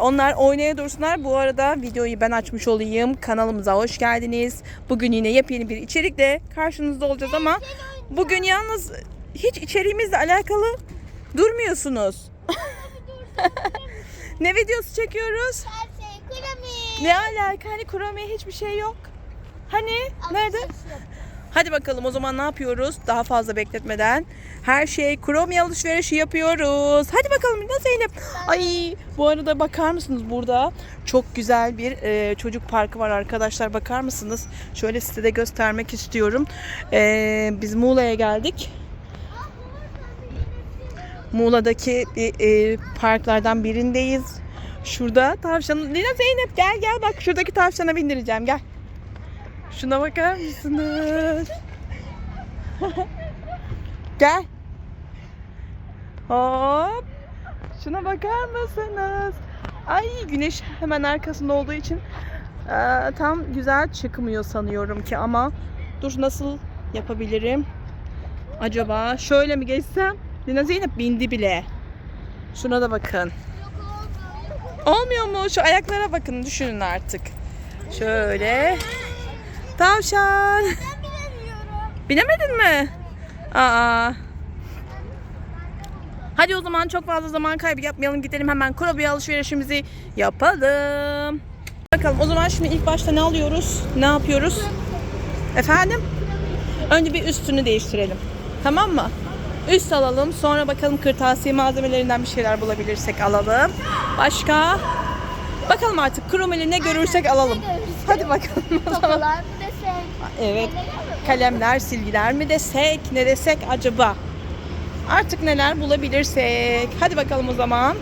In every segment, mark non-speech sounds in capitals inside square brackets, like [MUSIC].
Onlar oynaya dursunlar. Bu arada videoyu ben açmış olayım. Kanalımıza hoş geldiniz. Bugün yine yepyeni bir içerikle karşınızda olacağız ama bugün yalnız hiç içeriğimizle alakalı durmuyorsunuz. [LAUGHS] ne videosu çekiyoruz? Şey. Ne alaka? Hani kuramiye hiçbir şey yok. Hani? Nerede? Hadi bakalım o zaman ne yapıyoruz? Daha fazla bekletmeden her şey kromi alışverişi yapıyoruz. Hadi bakalım ne Zeynep? Ay bu arada bakar mısınız burada çok güzel bir e, çocuk parkı var arkadaşlar bakar mısınız? Şöyle size de göstermek istiyorum. E, biz Muğla'ya geldik. Muğla'daki bir e, parklardan birindeyiz. Şurada tavşan. Lina Zeynep gel gel bak şuradaki tavşana bindireceğim gel. Şuna bakar mısınız? Gel. Hop. Şuna bakar mısınız? Ay güneş hemen arkasında olduğu için eee, tam güzel çıkmıyor sanıyorum ki ama dur nasıl yapabilirim? Acaba şöyle mi geçsem? Lina Zeynep bindi bile. Şuna da bakın. Olmuyor mu? Şu ayaklara bakın düşünün artık. Şöyle. Tavşan. Bilemedin mi? Aa. Hadi o zaman çok fazla zaman kaybı yapmayalım. Gidelim hemen kurabiye alışverişimizi yapalım. Bakalım o zaman şimdi ilk başta ne alıyoruz? Ne yapıyoruz? Efendim? Önce bir üstünü değiştirelim. Tamam mı? Üst alalım. Sonra bakalım kırtasiye malzemelerinden bir şeyler bulabilirsek alalım. Başka? Bakalım artık kromeli ne görürsek alalım. Hadi bakalım o zaman. Evet. Kalemler, silgiler mi desek, ne desek acaba? Artık neler bulabilirsek. Hadi bakalım o zaman.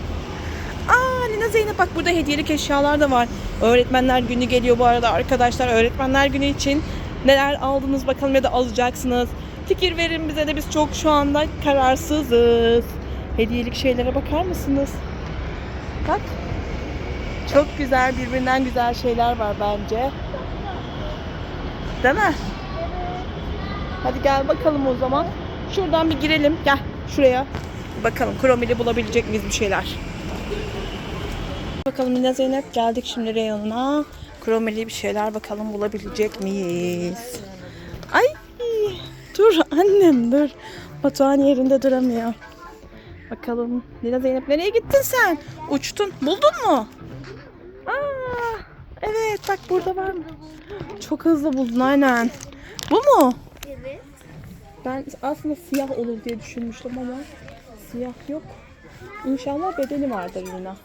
Aa Lina Zeynep bak burada hediyelik eşyalar da var. Öğretmenler günü geliyor bu arada arkadaşlar. Öğretmenler günü için neler aldınız bakalım ya da alacaksınız. Fikir verin bize de biz çok şu anda kararsızız. Hediyelik şeylere bakar mısınız? Bak. Çok güzel birbirinden güzel şeyler var bence. Değil mi? Hadi gel bakalım o zaman. Şuradan bir girelim. Gel şuraya. Bakalım kromili bulabilecek miyiz bir şeyler. Bakalım Lina Zeynep geldik şimdi reyonuna. Kromili bir şeyler bakalım bulabilecek miyiz? Ay dur annem dur. Batuhan yerinde duramıyor. Bakalım Lina Zeynep nereye gittin sen? Uçtun. Buldun mu? Evet bak burada var mı? Çok hızlı buldun aynen. Bu mu? Evet. Ben aslında siyah olur diye düşünmüştüm ama siyah yok. İnşallah bedeni vardır Lina.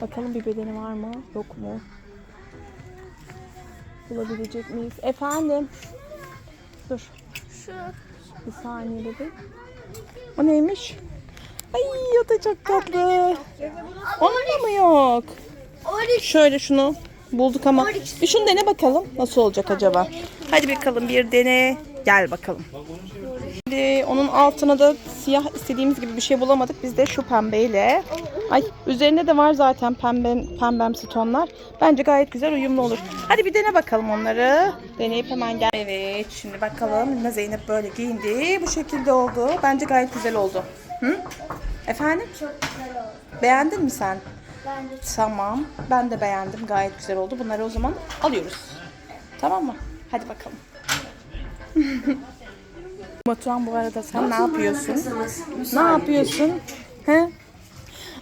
Bakalım bir bedeni var mı? Yok mu? Bulabilecek miyiz? Efendim? Dur. Şu. Bir saniye bebeğim. O neymiş? Ay o da çok tatlı. Onun da mı yok? Şöyle şunu bulduk ama bir şunu dene bakalım nasıl olacak acaba. Hadi bakalım bir dene. Gel bakalım. Şimdi onun altına da siyah istediğimiz gibi bir şey bulamadık. Biz de şu pembeyle. Ay üzerinde de var zaten pembe, pembemsi tonlar. Bence gayet güzel uyumlu olur. Hadi bir dene bakalım onları. Deneyip hemen gel. Evet şimdi bakalım. Zeynep böyle giyindi. Bu şekilde oldu. Bence gayet güzel oldu. Hı? Efendim? Çok güzel oldu. Beğendin mi sen? Tamam. Ben de beğendim. Gayet güzel oldu. Bunları o zaman alıyoruz. Tamam mı? Hadi bakalım. [LAUGHS] Batuhan bu arada sen ne yapıyorsun? Ne yapıyorsun? He?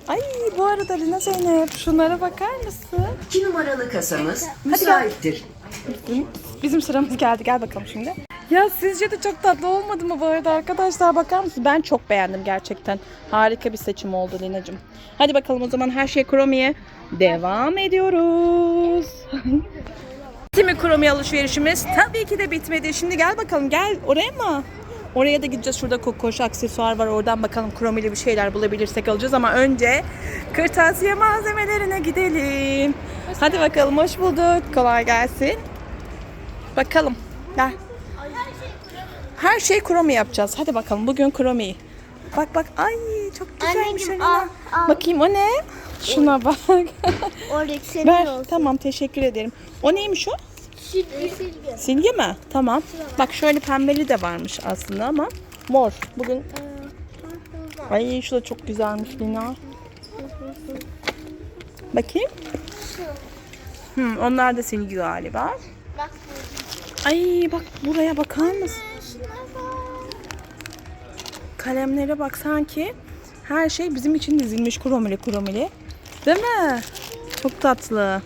Ay bu arada Lina Zeynep şunlara bakar mısın? 2 numaralı kasamız müsaittir. Bizim sıramız geldi. Gel bakalım şimdi. Ya sizce de çok tatlı olmadı mı bu arada arkadaşlar bakar mısınız? Ben çok beğendim gerçekten. Harika bir seçim oldu Lina'cığım. Hadi bakalım o zaman her şey kromiye devam ediyoruz. Bitti mi kromi alışverişimiz? Tabii ki de bitmedi. Şimdi gel bakalım gel oraya mı? Oraya da gideceğiz. Şurada kokoş aksesuar var. Oradan bakalım kromili bir şeyler bulabilirsek alacağız. Ama önce kırtasiye malzemelerine gidelim. Hadi bakalım. Hoş bulduk. Kolay gelsin. Bakalım. Gel. Her şey kromi yapacağız. Hadi bakalım. Bugün kromi. Bak bak. Ay çok güzelmiş. Anneciğim, Alina. al, al. Bakayım o ne? Şuna bak. [LAUGHS] Orik senin Ver. olsun. Tamam teşekkür ederim. O neymiş o? Silgi silgi. Silgi mi? Tamam. Bak şöyle pembeli de varmış aslında ama mor. Bugün ay şu da çok güzelmiş Lina. Bakayım. Hmm, onlar da silgi galiba. Bak Ay bak buraya bakar mısın? Kalemlere bak sanki her şey bizim için dizilmiş kromili kromili. Değil mi? Çok tatlı.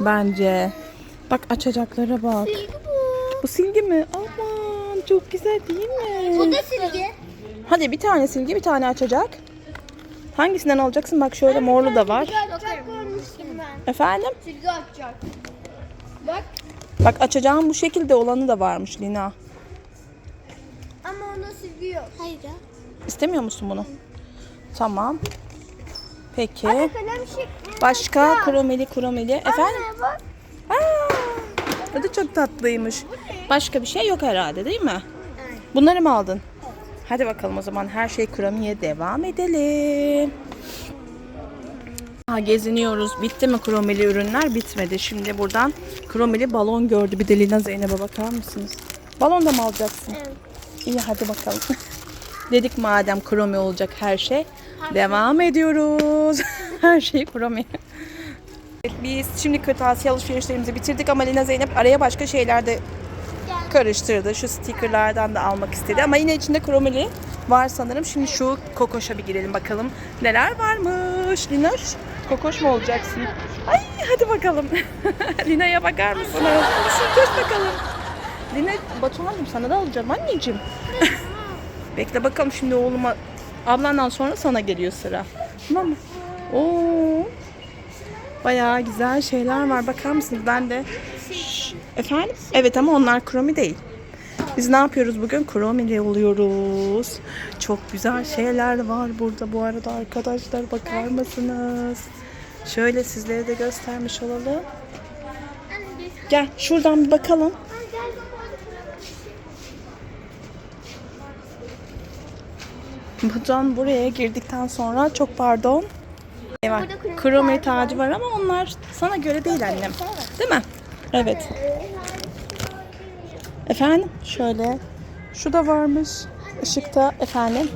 Bence. Bak açacaklara bak. Silgi bu. Bu silgi mi? Aman çok güzel değil mi? Bu da silgi. Hadi bir tane silgi bir tane açacak. Hangisinden alacaksın? Bak şöyle morlu da var. Ben. Efendim? Silgi açacak. Bak. Bak açacağım bu şekilde olanı da varmış Lina. Yok. Hayır ya. İstemiyor musun bunu? Tamam. Peki. Şık. Başka kromeli kromeli. Efendim? Anne bak. Aa, bu da çok tatlıymış. Başka bir şey yok herhalde değil mi? Bunları mı aldın? Hadi bakalım o zaman her şey kromiye devam edelim. Aa, geziniyoruz. Bitti mi kromeli ürünler? Bitmedi. Şimdi buradan kromeli balon gördü. Bir de Lina Zeynep'e bakar mısınız? Balon da mı alacaksın? Evet. İyi hadi bakalım. [LAUGHS] Dedik madem kromi olacak her şey. Devam ediyoruz. [LAUGHS] her şey kromi. Biz şimdi kırtasiye alışverişlerimizi bitirdik ama Lina Zeynep araya başka şeyler de karıştırdı. Şu stickerlardan da almak istedi ama yine içinde kromili var sanırım. Şimdi şu kokoşa bir girelim bakalım neler varmış. Linoş kokoş mu olacaksın? Ay hadi bakalım. [LAUGHS] Lina'ya bakar mısınız? Koş bakalım. Lina Batuhan'cığım sana da alacağım anneciğim. [LAUGHS] Bekle bakalım şimdi oğluma ablandan sonra sana geliyor sıra. Tamam mı? Oo. Bayağı güzel şeyler var. Bakar mısınız? Ben de Şş, efendim? Evet ama onlar kromi değil. Biz ne yapıyoruz bugün? Kromili oluyoruz. Çok güzel şeyler var burada bu arada arkadaşlar. Bakar mısınız? Şöyle sizlere de göstermiş olalım. Gel şuradan bir bakalım. Anne. Batuhan buraya girdikten sonra çok pardon. Evet. Kromi Kromi tacı tacı var ama onlar sana göre değil annem. Değil mi? Evet. Efendim şöyle. Şu da varmış. Işıkta efendim.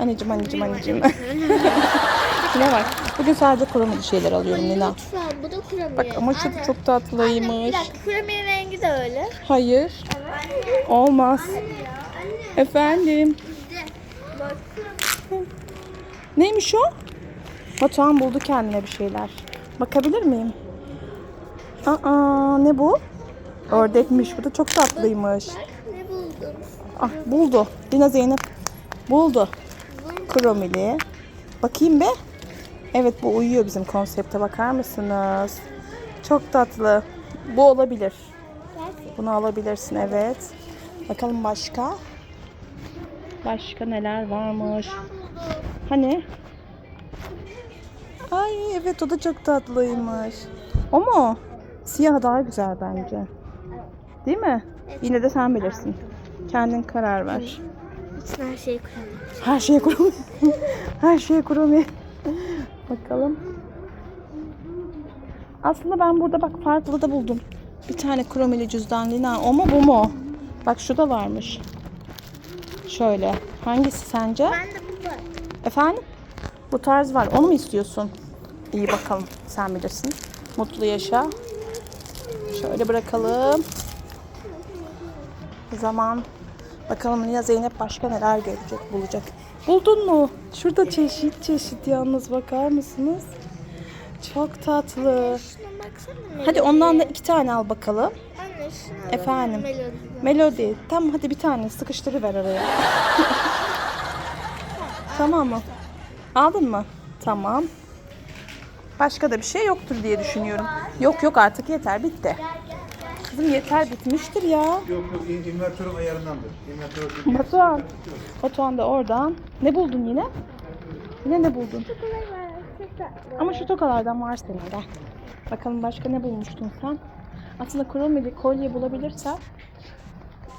Anneciğim anneciğim anneciğim. [LAUGHS] ne var? Bugün sadece kromili şeyler alıyorum Lina. Lütfen bu da kromi. Bak ama şu da çok tatlıymış. Bir dakika krominin rengi de öyle. Hayır. Olmaz. Efendim. Neymiş o? Batuhan buldu kendine bir şeyler. Bakabilir miyim? Aa ne bu? Ördekmiş. Bu da çok tatlıymış. Ne buldun? Ah buldu. Dina Zeynep buldu. Kromili. Bakayım be. Evet bu uyuyor bizim konsepte bakar mısınız? Çok tatlı. Bu olabilir. Bunu alabilirsin evet. Bakalım başka. Başka neler varmış? Hani? Ay evet o da çok tatlıymış. O mu? Siyah daha güzel bence. Değil mi? Yine de sen bilirsin. Kendin karar ver. İçine her şeyi kromi. Her şeye kurumi. [LAUGHS] Her şeye kurumi. Bakalım. Aslında ben burada bak farklı da buldum. Bir tane kromili cüzdan Lina. O mu bu mu? Bak şu da varmış. Şöyle. Hangisi sence? Ben de bu var. Efendim? Bu tarz var. Onu mu istiyorsun? İyi bakalım. Sen bilirsin. Mutlu yaşa. Şöyle bırakalım. Zaman bakalım Lina Zeynep başka neler görecek, bulacak. Buldun mu? Şurada çeşit çeşit yalnız bakar mısınız? Çok tatlı. Hadi ondan da iki tane al bakalım. Şuna Efendim? Melodi. Melodi. Tamam hadi bir tane sıkıştırıver araya. [LAUGHS] tamam mı? Aldın mı? Tamam. Başka da bir şey yoktur diye düşünüyorum. Yok yok artık yeter bitti. Kızım yeter bitmiştir ya. Yok yok in- invertörün ayarındandır. İnvertör Batuhan. Batuhan da oradan. Ne buldun yine? Yine ne buldun? Ama şu tokalardan var senin de. Bakalım başka ne bulmuştun sen? Aslında kromili kolye bulabilirsen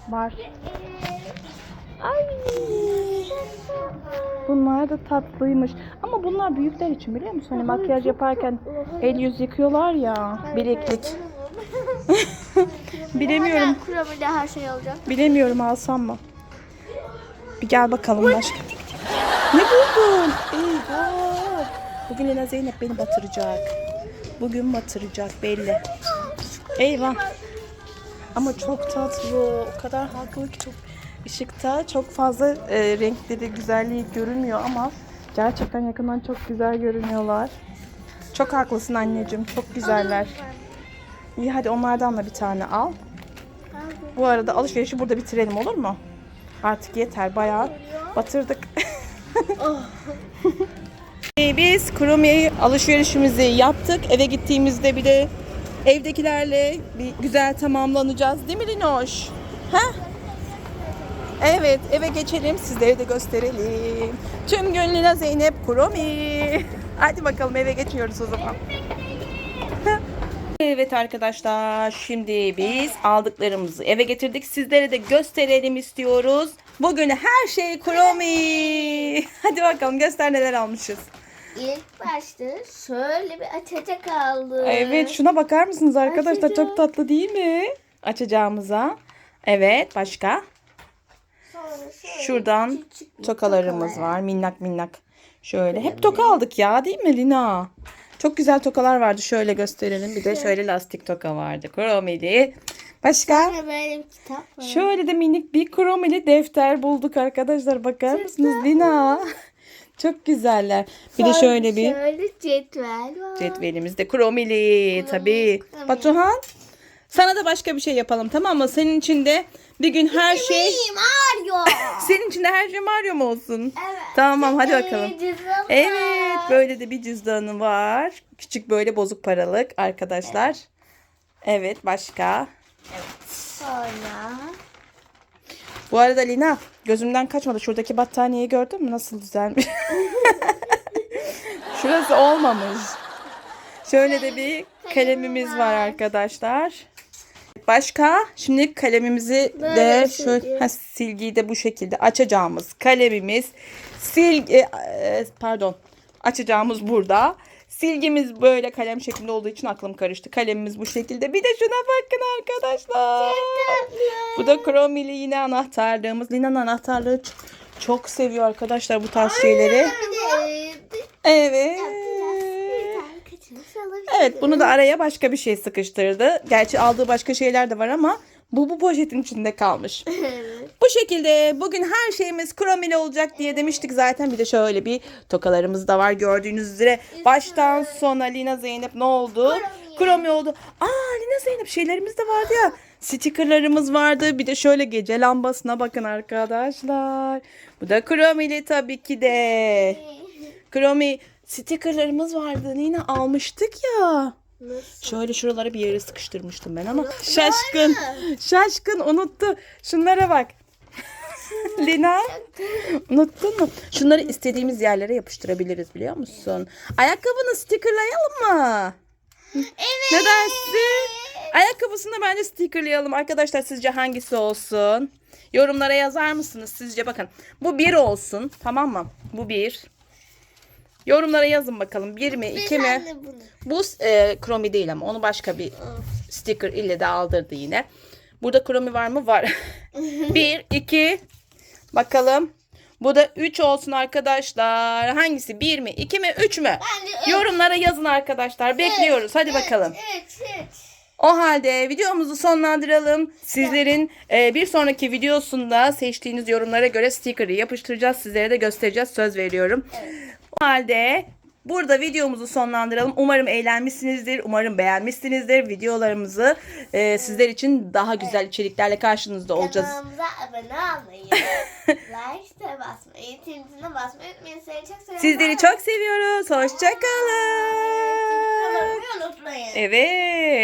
var. Ay. Bunlar da tatlıymış. Ama bunlar büyükler için biliyor musun? Hani makyaj yaparken el yüz yıkıyorlar ya. Bileklik. [LAUGHS] Bilemiyorum. Kromide her şey olacak. Bilemiyorum alsam mı? Bir gel bakalım başka. Ne buldun? Eyvah. Bugün Lina Zeynep beni batıracak. Bugün batıracak belli. Eyvah. Ama çok tatlı. O kadar haklı ki çok ışıkta çok fazla e, renkleri, güzelliği görünmüyor ama gerçekten yakından çok güzel görünüyorlar. Çok haklısın anneciğim. Çok güzeller. İyi hadi onlardan da bir tane al. Bu arada alışverişi burada bitirelim olur mu? Artık yeter bayağı batırdık. [LAUGHS] Biz Kurumi'ye alışverişimizi yaptık. Eve gittiğimizde bir de evdekilerle bir güzel tamamlanacağız. Değil mi Linoş? Ha? Evet eve geçelim sizlere de gösterelim. Tüm gün Zeynep Kurumi. [LAUGHS] Hadi bakalım eve geçiyoruz o zaman. Evet arkadaşlar şimdi biz aldıklarımızı eve getirdik. Sizlere de gösterelim istiyoruz. Bugün her şey Kurumi. [LAUGHS] Hadi bakalım göster neler almışız. İlk başta şöyle bir açacak aldım. Evet şuna bakar mısınız arkadaşlar Açacağım. çok tatlı değil mi? Açacağımıza. Evet başka? Şuradan küçük tokalarımız tokalar. var minnak minnak. Şöyle hep toka aldık ya değil mi Lina? Çok güzel tokalar vardı şöyle gösterelim. Bir de şöyle lastik toka vardı. Kromili. Başka? Sonra böyle bir kitap var. Şöyle de minik bir kromili defter bulduk arkadaşlar. Bakar mısınız Lina? [LAUGHS] Çok güzeller. Bir de şöyle bir Şöyle cetvel var. cetvelimizde kromili tabii. kromili. Batuhan sana da başka bir şey yapalım tamam mı? Senin için de bir gün her şey Benim Mario. [LAUGHS] senin için de her şey Mario mu olsun? Evet. Tamam hadi bakalım. Ee, cüzdanım Evet böyle de bir cüzdanı var. Küçük böyle bozuk paralık arkadaşlar. Evet başka. Sonra Bu arada Lina gözümden kaçmadı. Şuradaki battaniyeyi gördün mü? Nasıl düzelmiş? [LAUGHS] Şurası olmamış. Şöyle de bir kalemimiz var arkadaşlar. Başka? Şimdi kalemimizi de Böyle silgi. ha, silgiyi de bu şekilde açacağımız kalemimiz silgi e, pardon açacağımız burada. Silgimiz böyle kalem şeklinde olduğu için aklım karıştı. Kalemimiz bu şekilde. Bir de şuna bakın arkadaşlar. Bu da kromili yine anahtarlığımız. Lina'nın anahtarlığı çok seviyor arkadaşlar bu tarz şeyleri. Evet. Evet bunu da araya başka bir şey sıkıştırdı. Gerçi aldığı başka şeyler de var ama bu bu poşetin içinde kalmış. [LAUGHS] Bu şekilde bugün her şeyimiz kromili olacak diye demiştik zaten. Bir de şöyle bir tokalarımız da var gördüğünüz üzere. Baştan sona Lina Zeynep ne oldu? Kromi. Kromi oldu. Aa Lina Zeynep şeylerimiz de vardı ya. Stickerlarımız vardı. Bir de şöyle gece lambasına bakın arkadaşlar. Bu da kromili tabii ki de. Kromi stickerlarımız vardı. Lina almıştık ya. Nasıl? Şöyle şuralara bir yere sıkıştırmıştım ben ama şaşkın. Şaşkın unuttu. Şunlara bak. Lina unuttun mu? Şunları istediğimiz yerlere yapıştırabiliriz biliyor musun? Ayakkabını stickerlayalım mı? Evet. Ne dersin? Ayakkabısını bence stickerlayalım. Arkadaşlar sizce hangisi olsun? Yorumlara yazar mısınız sizce? Bakın bu bir olsun tamam mı? Bu bir. Yorumlara yazın bakalım. Bir mi? iki mi? Bu e, kromi değil ama onu başka bir sticker ile de aldırdı yine. Burada kromi var mı? Var. [LAUGHS] bir, iki. Bakalım. Bu da 3 olsun arkadaşlar. Hangisi? 1 mi? 2 mi? 3 mü? Bence. Yorumlara yazın arkadaşlar. Bekliyoruz. Hadi bakalım. Üç. O halde videomuzu sonlandıralım. Sizlerin e, bir sonraki videosunda seçtiğiniz yorumlara göre sticker'ı yapıştıracağız. Sizlere de göstereceğiz. Söz veriyorum. O halde burada videomuzu sonlandıralım. Umarım eğlenmişsinizdir. Umarım beğenmişsinizdir. Videolarımızı e, sizler için daha güzel içeriklerle karşınızda olacağız. Kanalımıza abone olmayı, [LAUGHS] like basmayı, zincirine basmayı unutmayın. Seni çok seviyorum. Sizleri çok seviyoruz. Hoşçakalın. Unutmayın. Evet.